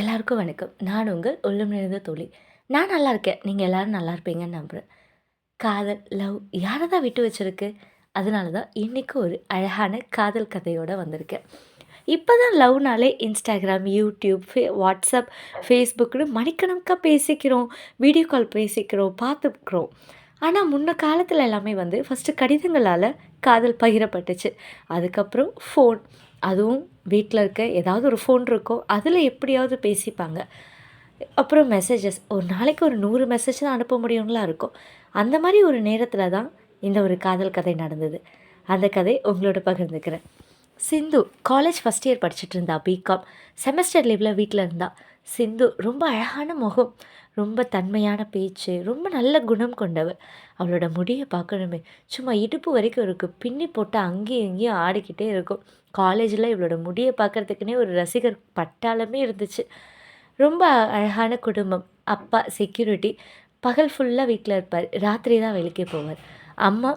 எல்லாருக்கும் வணக்கம். நான் உங்கள் உள்ளம் நிறைந்த தோழி. நான் நல்லா இருக்கேன். நீங்கள் எல்லோரும் நல்லா இருப்பீங்கன்னு நம்புகிறேன் காதல் லவ் யாரை தான் விட்டு வச்சிருக்கு? அதனால தான் இன்றைக்கி ஒரு அழகான காதல் கதையோடு வந்திருக்கேன். இப்போ தான் லவ்னாலே இன்ஸ்டாகிராம் யூடியூப் ஃபே வாட்ஸ்அப் ஃபேஸ்புக்குன்னு மணிக்கணக்காக பேசிக்கிறோம். வீடியோ கால் பேசிக்கிறோம் பார்த்துக்கிறோம். ஆனால் முன்ன காலத்தில் எல்லாமே வந்து ஃபஸ்ட்டு கடிதங்களால் காதல் பகிரப்பட்டுச்சு. அதுக்கப்புறம் ஃபோன் அதுவும் வீட்டில் இருக்க ஏதாவது ஒரு ஃபோன் இருக்கும் அதில் எப்படியாவது பேசிப்பாங்க. அப்புறம் மெசேஜஸ் ஒரு நாளைக்கு ஒரு நூறு மெசேஜ் தான் அனுப்ப முடியும்லாம் இருக்கும். அந்த மாதிரி ஒரு நேரத்தில் தான் இந்த ஒரு காதல் கதை நடந்தது. அந்த கதை உங்களோட பகிர்ந்துக்கிறேன். சிந்து காலேஜ் ஃபஸ்ட் இயர் படிச்சுட்டு இருந்தா பிகாம் செமஸ்டர் லீவில் வீட்டில் இருந்தாள் சிந்து ரொம்ப அழகான முகம் ரொம்ப தன்மையான பேச்சு ரொம்ப நல்ல குணம் கொண்டவள். அவளோட முடியை பார்க்கணுமே. சும்மா இடுப்பு வரைக்கும் இருக்குது பின்னி போட்டு அங்கேயும் இங்கேயும் ஆடிக்கிட்டே இருக்கும். காலேஜில் இவளோட முடியை பார்க்குறதுக்குனே ஒரு ரசிகர் பட்டாளமே இருந்துச்சு. ரொம்ப அழகான குடும்பம். அப்பா செக்யூரிட்டி பகல் ஃபுல்லாக வீட்டில் இருப்பார். ராத்திரி தான் வேலைக்கே போவார். அம்மா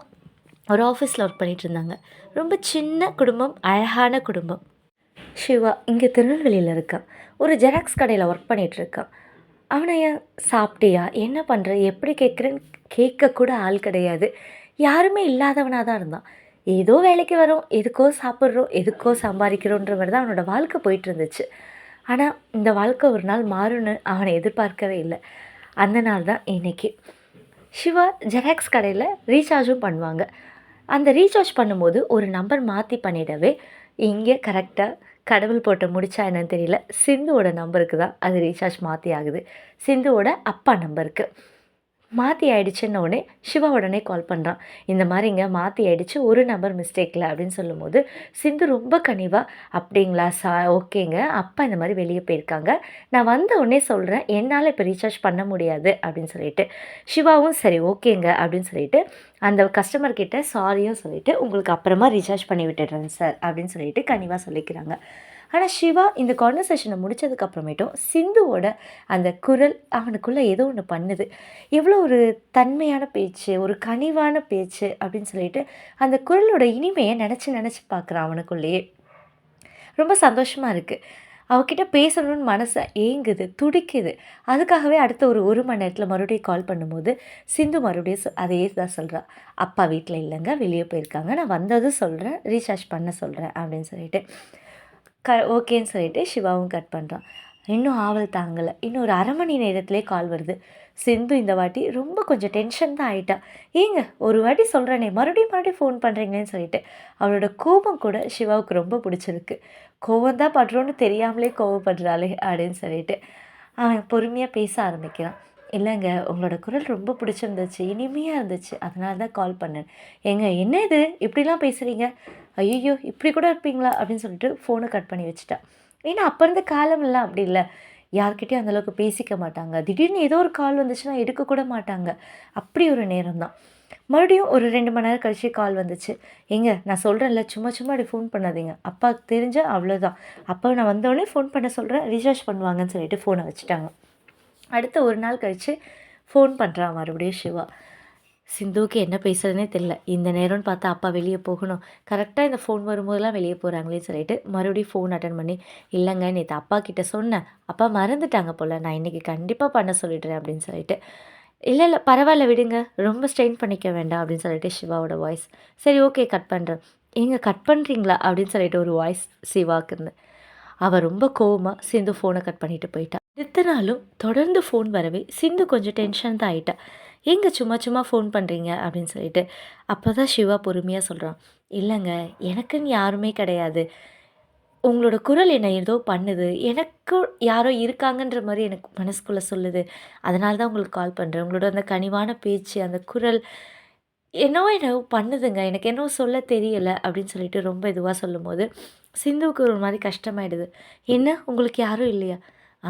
ஒரு ஆஃபீஸில் ஒர்க் பண்ணிகிட்டு இருந்தாங்க. ரொம்ப சின்ன குடும்பம் அழகான குடும்பம். சிவா இங்கே திருநெல்வேலியில் இருக்கான் ஒரு ஜெராக்ஸ் கடையில் ஒர்க் பண்ணிகிட்ருக்கான் அவனை ஏன் சாப்பிட்டியா? என்ன பண்ணுற எப்படி கேட்குறேன்னு கேட்கக்கூட ஆள் கிடையாது. யாருமே இல்லாதவனாக தான் இருந்தான். ஏதோ வேலைக்கு வரோம் எதுக்கோ சாப்பிட்றோம் எதுக்கோ சம்பாதிக்கிறோன்ற மாதிரி தான் அவனோட வாழ்க்கை போயிட்டு இருந்துச்சு. ஆனால் இந்த வாழ்க்கை ஒரு நாள் மாறும்னு அவனை எதிர்பார்க்கவே இல்லை. அந்த நாள் தான் இன்றைக்கி சிவா ஜெராக்ஸ் கடையில் ரீசார்ஜும் பண்ணுவாங்க. அந்த ரீசார்ஜ் பண்ணும்போது ஒரு நம்பர் மாற்றி பண்ணிடவே இங்கே கரெக்டாக கடவுள் போட்டு முடிச்சா என்னன்னு தெரியல. சிந்துவோட நம்பருக்கு தான் அது ரீசார்ஜ் மாற்றி ஆகுது. சிந்துவோட அப்பா நம்பருக்கு மாற்றி ஆயிடுச்சுன்ன உடனே சிவா உடனே கால் பண்ணுறான் இந்த மாதிரிங்க மாற்றி ஆயிடுச்சு ஒரு நம்பர் மிஸ்டேக்கில் அப்படின்னு சொல்லும்போது சிந்து ரொம்ப கனிவாக அப்படிங்களா சா ஓகேங்க அப்பா இந்த மாதிரி வெளியே போயிருக்காங்க. நான் வந்த உடனே சொல்கிறேன் என்னால் இப்போ ரீசார்ஜ் பண்ண முடியாது அப்படின்னு சொல்லிட்டு சிவாவும் சரி ஓகேங்க அப்படின்னு சொல்லிட்டு அந்த கஸ்டமர் கிட்ட சாரியும் சொல்லிவிட்டு உங்களுக்கு அப்புறமா ரீசார்ஜ் பண்ணி விட்டுடுறேன் சார் அப்படின்னு சொல்லிட்டு கனிவாக சொல்லிக்கிறாங்க. ஆனால் சிவா இந்த கான்வர்சேஷனை முடித்ததுக்கப்புறமேட்டும் சிந்துவோட அந்த குரல் அவனுக்குள்ளே ஏதோ ஒன்று பண்ணுது. எவ்வளோ ஒரு தன்மையான பேச்சு ஒரு கனிவான பேச்சு அப்படின்னு சொல்லிட்டு அந்த குரலோட இனிமையை நினச்சி நினச்சி பார்க்குறான் அவனுக்குள்ளேயே. ரொம்ப சந்தோஷமாக இருக்குது அவகிட்ட பேசணும்னு மனசை ஏங்குது துடிக்குது. அதுக்காகவே அடுத்த ஒரு ஒரு மணி நேரத்தில் மறுபடியும் கால் பண்ணும்போது சிந்து மறுபடியும் அதையே அதே தான் சொல்கிறாள் அப்பா வீட்டில் இல்லைங்க வெளியே போயிருக்காங்க. நான் வந்ததும் சொல்கிறேன் ரீசார்ஜ் பண்ண சொல்கிறேன் அப்படின்னு சொல்லிட்டு. க ஓகேன்னு சொல்லிட்டு சிவாவும் கட் பண்ணுறான் இன்னும் ஆவல் தாங்கலை. இன்னும் ஒரு அரை மணி நேரத்துலேயே கால் வருது. சிந்து இந்த வாட்டி ரொம்ப கொஞ்சம் டென்ஷன் தான் ஆகிட்டா ஏங்க ஒரு வாட்டி சொல்கிறேனே மறுபடியும் மறுபடியும் ஃபோன் பண்ணுறீங்களேன்னு சொல்லிட்டு அவளோட கோபம் கூட சிவாவுக்கு ரொம்ப பிடிச்சிருக்கு. கோபம் தான் படுறோன்னு தெரியாமலே கோவப்படுறாளே அப்படின்னு சொல்லிட்டு அவன் பொறுமையாக பேச ஆரம்பிக்கிறான். இல்லைங்க உங்களோட குரல் ரொம்ப பிடிச்சிருந்துச்சு இனிமையாக இருந்துச்சு. அதனால தான் கால் பண்ணேன். ஏங்க என்ன இது? இப்படிலாம் பேசுகிறீங்க ஐயோ இப்படி கூட இருப்பீங்களா? அப்படின்னு சொல்லிட்டு ஃபோனை கட் பண்ணி வச்சுட்டா. ஏன்னா அப்போ இருந்த காலமெல்லாம் அப்படி இல்லை. யார்கிட்டையும் அந்தளவுக்கு பேசிக்க மாட்டாங்க. திடீர்னு ஏதோ ஒரு கால் வந்துச்சுன்னா எடுக்கக்கூட மாட்டாங்க. அப்படி ஒரு நேரம் தான். மறுபடியும் ஒரு ரெண்டு மணி நேரம் கழிச்சு கால் வந்துச்சு. எங்க நான் சொல்கிறேன்ல சும்மா சும்மா அப்படி ஃபோன் பண்ணாதீங்க. அப்பாவுக்கு தெரிஞ்சால் அவ்வளோதான் அப்போ நான் வந்தோடனே ஃபோன் பண்ண சொல்கிறேன் ரீசார்ஜ் பண்ணுவாங்கன்னு சொல்லிட்டு ஃபோனை வச்சுட்டாங்க. அடுத்த ஒரு நாள் கழித்து ஃபோன் பண்ணுறான் மறுபடியும் சிவா. சிந்துவுக்கு என்ன பேசுகிறதுனே தெரில இந்த நேரம்னு பார்த்தா அப்பா வெளியே போகணும். கரெக்டாக இந்த ஃபோன் வரும்போதெல்லாம் வெளியே போகிறாங்களேன்னு சொல்லிட்டு மறுபடியும் ஃபோன் அட்டன் பண்ணி இல்லைங்க நேற்று அப்பா கிட்டே சொன்னேன். அப்பா மறந்துட்டாங்க போல். நான் இன்றைக்கி கண்டிப்பாக பண்ண சொல்லிடுறேன் அப்படின்னு சொல்லிட்டு. இல்லை இல்லை பரவாயில்ல விடுங்க. ரொம்ப ஸ்ட்ரெயின் பண்ணிக்க வேண்டாம் அப்படின்னு சொல்லிட்டு சிவாவோட வாய்ஸ் சரி ஓகே கட் பண்ணுறேன் ஏங்க கட் பண்ணுறீங்களா அப்படின்னு சொல்லிட்டு ஒரு வாய்ஸ் சிவாவுக்கு இருந்து அவள் ரொம்ப கோவமாக சிந்து ஃபோனை கட் பண்ணிட்டு போயிட்டா. அடுத்த நாளும் தொடர்ந்து ஃபோன் வரவே சிந்து கொஞ்சம் டென்ஷன் தான் ஆகிட்டா எங்கே சும்மா சும்மா ஃபோன் பண்ணுறீங்க அப்படின்னு சொல்லிட்டு. அப்போ தான் சிவா பொறுமையாக சொல்கிறான் இல்லைங்க எனக்குன்னு யாருமே கிடையாது. உங்களோட குரல் என்ன ஏதோ பண்ணுது. எனக்கு யாரோ இருக்காங்கன்ற மாதிரி எனக்கு மனசுக்குள்ளே சொல்லுது. அதனால தான் உங்களுக்கு கால் பண்ணுறேன் உங்களோட அந்த கனிவான பேச்சு அந்த குரல் என்னவோ என்னவோ பண்ணுதுங்க. எனக்கு என்னவோ சொல்ல தெரியலை. அப்படின்னு சொல்லிட்டு ரொம்ப இதுவாக சொல்லும்போது சிந்துவுக்கு ஒரு மாதிரி கஷ்டமாயிடுது. என்ன? உங்களுக்கு யாரும் இல்லையா?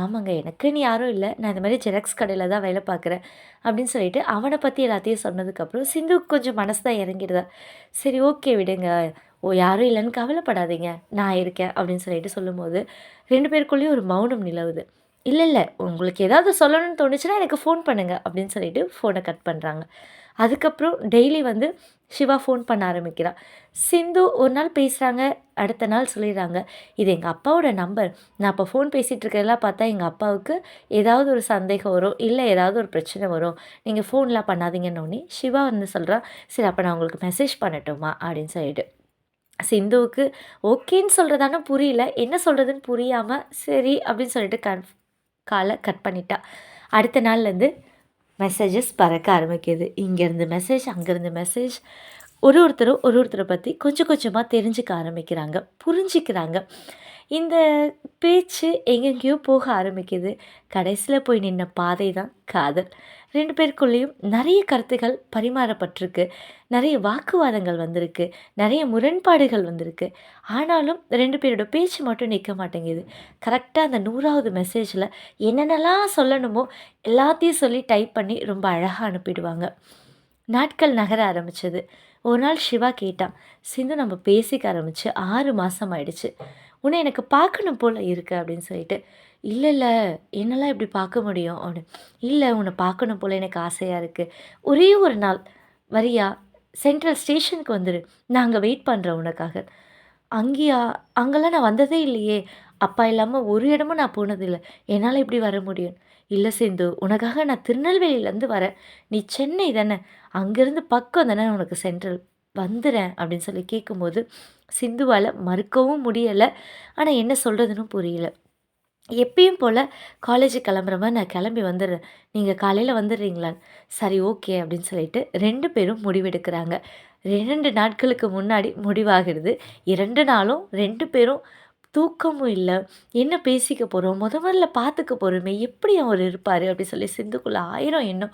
ஆமாங்க எனக்குன்னு யாரும் இல்லை. நான் இந்த மாதிரி ஜெராக்ஸ் கடையில் தான் வேலை பார்க்குறேன் அப்படின்னு சொல்லிட்டு அவனை பற்றி எல்லாத்தையும் சொன்னதுக்கப்புறம் சிந்துவுக்கு கொஞ்சம் மனசு தான் இறங்கிடுதா. சரி ஓகே விடுங்க. ஓ யாரும் இல்லைன்னு கவலைப்படாதீங்க. நான் இருக்கேன் அப்படின்னு சொல்லிட்டு சொல்லும்போது ரெண்டு பேருக்குள்ளேயும் ஒரு மௌனம் நிலவுது. இல்லை இல்லை உங்களுக்கு ஏதாவது சொல்லணும்னு தோணுச்சுன்னா எனக்கு ஃபோன் பண்ணுங்கள் அப்படின்னு சொல்லிட்டு ஃபோனை கட் பண்ணுறாங்க அதுக்கப்புறம் டெய்லி வந்து சிவா ஃபோன் பண்ண ஆரம்பிக்கிறாள் சிந்து ஒரு நாள் பேசுகிறாங்க அடுத்த நாள் சொல்லிடுறாங்க இது எங்கள் அப்பாவோட நம்பர் நான் இப்போ ஃபோன் பேசிகிட்டு இருக்கிறதெல்லாம் பார்த்தா எங்கள் அப்பாவுக்கு ஏதாவது ஒரு சந்தேகம் வரும் இல்லை ஏதாவது ஒரு பிரச்சனை வரும். நீங்கள் ஃபோன்லாம் பண்ணாதீங்கன்னொடனே சிவா வந்து சொல்கிறான் சரி அப்போ நான் உங்களுக்கு மெசேஜ் பண்ணட்டுமா? அப்படின்னு சொல்லிட்டு. சிந்துவுக்கு ஓகேன்னு சொல்கிறதானு புரியல. என்ன சொல்கிறதுன்னு புரியாமல் சரி அப்படின்னு சொல்லிட்டு கன் காலை கட் பண்ணிட்டா. அடுத்த நாள்லேருந்து மெசேஜஸ் பறக்க ஆரம்பிக்குது. இங்கேருந்து மெசேஜ் அங்கேருந்து மெசேஜ் ஒரு ஒருத்தரும் ஒரு ஒருத்தரை பற்றி கொஞ்சம் கொஞ்சமாக தெரிஞ்சுக்க ஆரம்பிக்கிறாங்க புரிஞ்சிக்கிறாங்க. இந்த பேச்சு எங்கெங்கேயோ போக ஆரம்பிக்குது. கடைசியில் போய் நின்ன பாதை தான் காதல். ரெண்டு பேருக்குள்ளேயும் நிறைய கருத்துகள் பரிமாறப்பட்டிருக்கு. நிறைய வாக்குவாதங்கள் வந்திருக்கு. நிறைய முரண்பாடுகள் வந்திருக்கு. ஆனாலும் ரெண்டு பேரோட பேச்சு மட்டும் நிற்க மாட்டேங்குது. கரெக்டாக அந்த நூறாவது மெசேஜில் என்னென்னலாம் சொல்லணுமோ எல்லாத்தையும் சொல்லி டைப் பண்ணி ரொம்ப அழகாக அனுப்பிடுவாங்க. நாட்கள் நகர ஆரம்பித்தது ஒரு நாள் சிவா கேட்டான் சிந்து நம்ம பேசிக்க ஆரம்பித்து ஆறு மாதம் ஆயிடுச்சு. உன்னை எனக்கு பார்க்கணும் போல் இருக்குது அப்படின்னு சொல்லிட்டு இல்லை இல்லை என்னெல்லாம் இப்படி பார்க்க முடியும்? அப்படின்னு இல்லை உன்னை பார்க்கணும் போல் எனக்கு ஆசையாக இருக்குது ஒரே ஒரு நாள் வரியா சென்ட்ரல் ஸ்டேஷனுக்கு வந்துடு நான் அங்கே வெயிட் பண்ணுறேன் உனக்காக. அங்கேயா? அங்கெல்லாம் நான் வந்ததே இல்லையே. அப்பா இல்லாமல் ஒரு இடமும் நான் போனதில்லை. என்னால் இப்படி வர முடியும்? இல்லை சிந்து உனக்காக நான் திருநெல்வேலியிலேருந்து வரேன். நீ சென்னை தானே? அங்கேருந்து பக்கம் தானே உனக்கு சென்ட்ரல்? வந்துடுறேன் அப்படின்னு சொல்லி கேட்கும்போது சிந்துவால் மறுக்கவும் முடியலை. ஆனால் என்ன சொல்கிறதுன்னு புரியல. எப்பயும் போல் காலேஜுக்கு கிளம்புற மாதிரி நான் கிளம்பி வந்துடுறேன். நீங்கள் காலையில் வந்துடுறீங்களான்னு சரி ஓகே அப்படின்னு சொல்லிட்டு ரெண்டு பேரும் முடிவெடுக்கிறாங்க. ரெண்டு நாட்களுக்கு முன்னாடி முடிவாகிடுது இரண்டு நாளும் ரெண்டு பேரும் தூக்கமும் இல்லை. என்ன பேசிக்க போகிறோம் முத முதல்ல பார்த்துக்க போகிறோமே எப்படி அவர் இருப்பார்? அப்படி சொல்லி சிந்துக்குள்ளே ஆயிரம் எண்ணம்.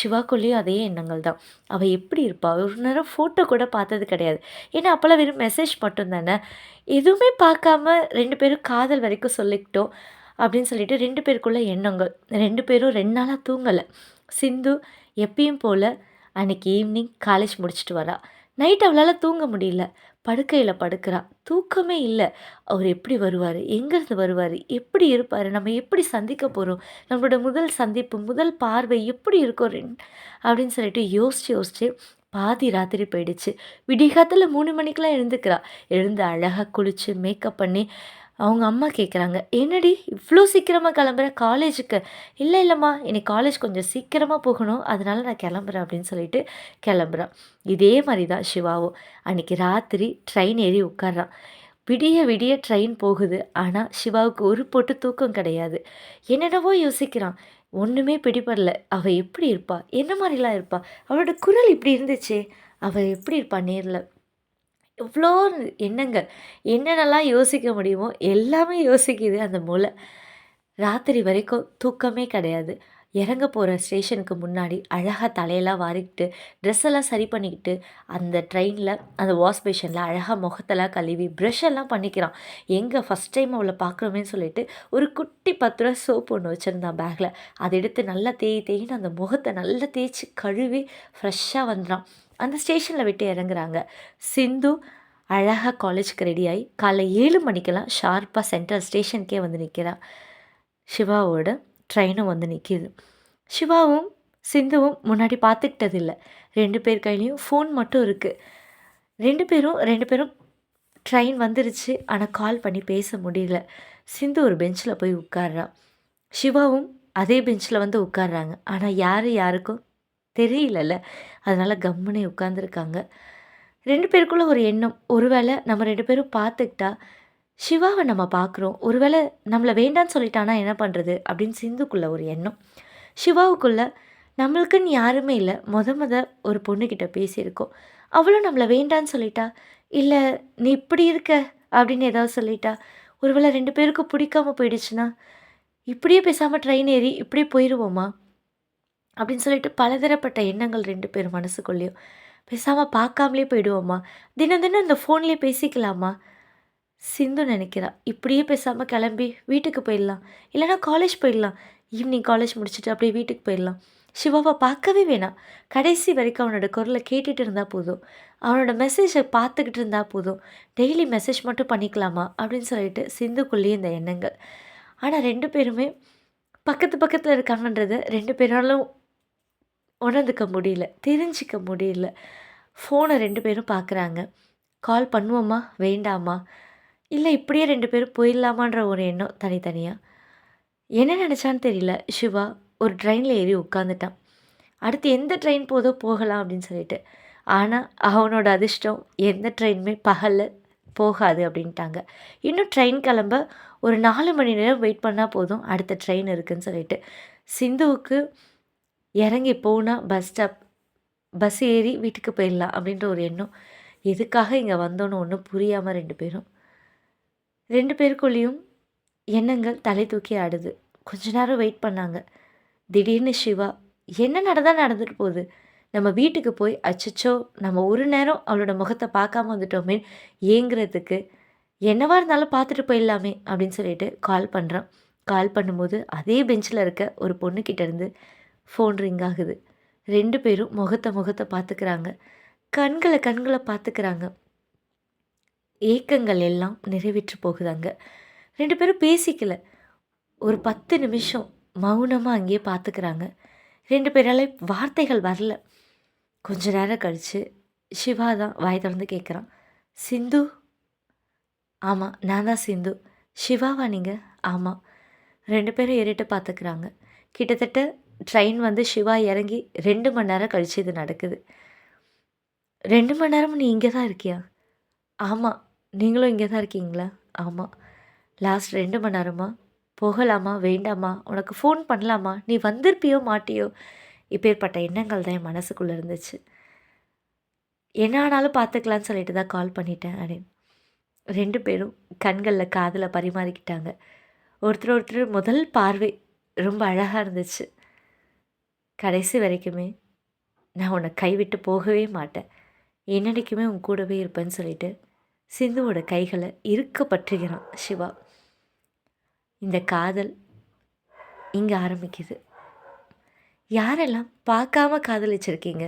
சிவாக்குள்ளேயும் அதே எண்ணங்கள் தான். அவள் எப்படி இருப்பாள் ஒரு நேரம் ஃபோட்டோ கூட பார்த்தது கிடையாது. ஏன்னா அப்போல்லாம் வெறும் மெசேஜ் மட்டும் தானே. எதுவுமே பார்க்காம ரெண்டு பேரும் காதல் வரைக்கும் சொல்லிக்கிட்டோம். அப்படின்னு சொல்லிட்டு ரெண்டு பேருக்குள்ள எண்ணங்கள். ரெண்டு பேரும் ரெண்டு நாளாக தூங்கலை. சிந்து எப்பயும் போல் அன்றைக்கி ஈவினிங் காலேஜ் முடிச்சுட்டு வரா. நைட் அவளால் தூங்க முடியல. படுக்கையில் படுக்கிறா. தூக்கமே இல்லை. அவர் எப்படி வருவார்? எங்கேருந்து வருவார்? எப்படி இருப்பார்? நம்ம எப்படி சந்திக்க போகிறோம் நம்மளோட முதல் சந்திப்பு முதல் பார்வை எப்படி இருக்கும் அப்படின்னு சொல்லிட்டு யோசித்து யோசித்து பாதி ராத்திரி போயிடுச்சு. விடிகாத்தில் மூணு மணிக்கெலாம் எழுந்துக்கிறா. எழுந்து அழகாக குளித்து மேக்கப் பண்ணி அவங்க அம்மா கேட்குறாங்க என்னடி இவ்வளோ சீக்கிரமாக கிளம்புற? காலேஜுக்கு? இல்லை இல்லைம்மா. இன்னைக்கு காலேஜ் கொஞ்சம் சீக்கிரமாக போகணும். அதனால நான் கிளம்புறேன் அப்படின்னு சொல்லிட்டு கிளம்புறான் இதே மாதிரி தான் சிவாவும். அன்றைக்கி ராத்திரி ட்ரெயின் ஏறி உட்கார்றான் விடிய விடிய ட்ரெயின் போகுது. ஆனால் சிவாவுக்கு ஒரு போட்டு தூக்கம் கிடையாது. என்னென்னவோ யோசிக்கிறான். ஒன்றுமே பிடிபடல. அவள் எப்படி இருப்பா? என்ன மாதிரிலாம் இருப்பா? அவளோட குரல் இப்படி இருந்துச்சு. அவள் எப்படி இருப்பா? நேரில். எவ்வளோ எண்ணங்கள் என்னென்னலாம் யோசிக்க முடியுமோ எல்லாமே யோசிக்குது அந்த மூளை. ராத்திரி வரைக்கும் தூக்கமே கிடையாது. இறங்க போகிற ஸ்டேஷனுக்கு முன்னாடி அழகாக தலையெல்லாம் வாரிக்கிட்டு ட்ரெஸ் எல்லாம் சரி பண்ணிக்கிட்டு அந்த ட்ரெயினில் அந்த வாஷ் பேஷனில் அழகாக முகத்தெல்லாம் கழுவி ப்ரஷ் எல்லாம் பண்ணிக்கிறான். எங்கே ஃபஸ்ட் டைம் அவளை பார்க்குறோமேன்னு சொல்லிட்டு ஒரு குட்டி பத்து ரூபா சோப் ஒன்று வச்சுருந்தான் பேக்கில் அதை எடுத்து நல்லா தேய் தேயின்னு அந்த முகத்தை நல்லா தேய்ச்சி கழுவி ஃப்ரெஷ்ஷாக வந்துடான் அந்த ஸ்டேஷனில் விட்டு இறங்குறாங்க. சிந்து அழகாக காலேஜுக்கு ரெடியாகி காலைல ஏழு மணிக்கெல்லாம் ஷார்ப்பாக சென்ட்ரல் ஸ்டேஷனுக்கே வந்து நிற்கிறான் சிவாவோட ட்ரெயினும் வந்து நிற்கிது சிவாவும் சிந்துவும் முன்னாடி பார்த்துக்கிட்டதில்ல ரெண்டு பேர் கையிலையும் ஃபோன் மட்டும் இருக்குது ரெண்டு பேரும் ரெண்டு பேரும் ட்ரெயின் வந்துருச்சு. ஆனால் கால் பண்ணி பேச முடியல. சிந்து ஒரு பெஞ்சில் போய் உட்கார்றான் சிவாவும் அதே பெஞ்சில் வந்து உட்கார்றாங்க. ஆனால் யார் யாருக்கும் தெரியலல்ல. அதனால் கம்முனே உட்காந்துருக்காங்க ரெண்டு பேருக்குள்ள ஒரு எண்ணம். ஒருவேளை நம்ம ரெண்டு பேரும் பார்த்துக்கிட்டா சிவாவை நம்ம பார்க்குறோம் ஒருவேளை நம்மளை வேண்டான்னு சொல்லிட்டானா என்ன பண்ணுறது அப்படின்னு சிந்துக்குள்ள ஒரு எண்ணம். சிவாவுக்குள்ள நம்மளுக்குன்னு யாருமே இல்லை. முத முத ஒரு பொண்ணுக்கிட்ட பேசியிருக்கோம். அவளும் நம்மளை வேண்டான்னு சொல்லிட்டா. இல்லை நீ இப்படி இருக்க அப்படின்னு ஏதாவது சொல்லிட்டா. ஒருவேளை ரெண்டு பேருக்கும் பிடிக்காம போயிடுச்சுன்னா இப்படியே பேசாமல் ட்ரெயின் ஏறி இப்படியே போயிடுவோமா அப்படின்னு சொல்லிட்டு பலதரப்பட்ட எண்ணங்கள் ரெண்டு பேர் மனசுக்குள்ளேயும் பேசாமல் பார்க்காமலே போயிடுவோமா தினம் தினம் இந்த ஃபோன்லேயே பேசிக்கலாமா சிந்து நினைக்கிறா இப்படியே பேசாமல் கிளம்பி வீட்டுக்கு போயிடலாம். இல்லைனா காலேஜ் போயிடலாம். ஈவினிங் காலேஜ் முடிச்சுட்டு அப்படியே வீட்டுக்கு போயிடலாம். சிவாவை பார்க்கவே வேணாம். கடைசி வரைக்கும் அவனோட குரலை கேட்டுட்டு இருந்தால் போதும். அவனோட மெசேஜை பார்த்துக்கிட்டு இருந்தால் போதும். டெய்லி மெசேஜ் மட்டும் பண்ணிக்கலாமா அப்படின்னு சொல்லிட்டு சிந்துக்குள்ளேயே இந்த எண்ணங்கள். ஆனால் ரெண்டு பேருமே பக்கத்து பக்கத்தில் இருக்காங்கன்றது ரெண்டு பேராலும் உணர்ந்துக்க முடியல தெரிஞ்சிக்க முடியல. ஃபோனை ரெண்டு பேரும் பார்க்குறாங்க கால் பண்ணுவோமா? வேண்டாமா? இல்லை இப்படியே ரெண்டு பேரும் போயிடலாமான்ற ஒரு எண்ணம் தனித்தனியாக என்ன நினச்சான்னு தெரியல. சிவா ஒரு ட்ரெயினில் ஏறி உட்காந்துட்டான் அடுத்து எந்த ட்ரெயின் போதோ போகலாம் அப்படின்னு சொல்லிட்டு. ஆனால் அவனோட அதிர்ஷ்டம் எந்த ட்ரெயினுமே பகலில் போகாது அப்படின்ட்டாங்க. இன்னும் ட்ரெயின் கிளம்ப ஒரு நாலு மணி நேரம் வெயிட் பண்ணால் போதும் அடுத்த ட்ரெயின் இருக்குதுன்னு சொல்லிட்டு. சிந்துவுக்கு இறங்கி போனால் பஸ் ஸ்டாப் பஸ் ஏறி வீட்டுக்கு போயிடலாம் அப்படின்ற ஒரு எண்ணம். எதுக்காக இங்கே வந்தோன்னு ஒன்றும் புரியாமல் ரெண்டு பேரும். ரெண்டு பேருக்குள்ளேயும் எண்ணங்கள் தலை தூக்கி ஆடுது. கொஞ்ச நேரம் வெயிட் பண்ணாங்க. திடீர்னு சிவா என்ன நடந்தால் நடந்துட்டு போகுது? நம்ம வீட்டுக்கு போய் அச்சச்சோ நம்ம ஒரு நேரம் அவளோட முகத்தை பார்க்காம வந்துட்டோமே ஏங்குறதுக்கு. என்னவா இருந்தாலும் பார்த்துட்டு போயிடலாமே அப்படின்னு சொல்லிட்டு கால் பண்ணுறான் கால் பண்ணும்போது அதே பெஞ்சில் இருக்க ஒரு பொண்ணுக்கிட்டேருந்து ஃபோன் ரிங் ஆகுது. ரெண்டு பேரும் முகத்தை முகத்தை பார்த்துக்கிறாங்க கண்களை கண்களை பார்த்துக்கிறாங்க ஏக்கங்கள் எல்லாம் நிறைவேற்று போகுதாங்க. ரெண்டு பேரும் பேசிக்கல. ஒரு பத்து நிமிஷம் மௌனமாக அங்கேயே பார்த்துக்கிறாங்க ரெண்டு பேரால வார்த்தைகள் வரல. கொஞ்ச நேரம் கழித்து சிவா தான் வாய் திறந்து கேட்குறான் சிந்து? ஆமாம் நான் தான் சிந்து. சிவாவா நீங்கள் ஆமாம் ரெண்டு பேரும் ஏறிட்டு பார்த்துக்கிறாங்க கிட்டத்தட்ட ட்ரெயின் வந்து சிவா இறங்கி ரெண்டு மணி நேரம் கழித்து இது நடக்குது. ரெண்டு மணி நேரம் நீ இங்கே தான் இருக்கியா? ஆமாம் நீங்களும் இங்கே தான் இருக்கீங்களா? ஆமாம் லாஸ்ட் ரெண்டு மணி நேரமா? போகலாமா? வேண்டாமா? உனக்கு ஃபோன் பண்ணலாமா? நீ வந்திருப்பியோ மாட்டியோ? இப்பேற்பட்ட எண்ணங்கள் தான் என் மனசுக்குள்ளே இருந்துச்சு. என்ன ஆனாலும் பார்த்துக்கலான்னு சொல்லிட்டு தான் கால் பண்ணிட்டேன் அப்படின்னு ரெண்டு பேரும் கண்களில் காதில் பரிமாறிக்கிட்டாங்க. ஒருத்தர் ஒருத்தர் முதல் பார்வை ரொம்ப அழகாக இருந்துச்சு. கடைசி வரைக்குமே நான் உன்னை கைவிட்டு போகவே மாட்டேன். என்னன்னைக்குமே உன் கூடவே இருப்பேன்னு சொல்லிட்டு சிந்துவோட கைகளை இருக்க பற்றுகிறான் சிவா. இந்த காதல் இங்கே ஆரம்பிக்குது. யாரெல்லாம் பார்க்காம காதலிச்சிருக்கீங்க?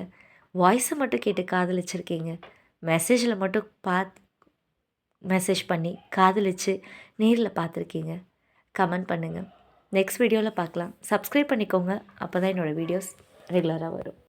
வாய்ஸை மட்டும் கேட்டு காதலிச்சிருக்கீங்க? மெசேஜில் மட்டும் பார்த்து மெசேஜ் பண்ணி காதலிச்சு நேரில் பார்த்துருக்கீங்க? கமெண்ட் பண்ணுங்கள் நெக்ஸ்ட் வீடியோவில் பார்க்கலாம். சப்ஸ்கிரைப் பண்ணிக்கோங்க. அப்போ தான் என்னோடய வீடியோஸ் ரெகுலராக வரும்.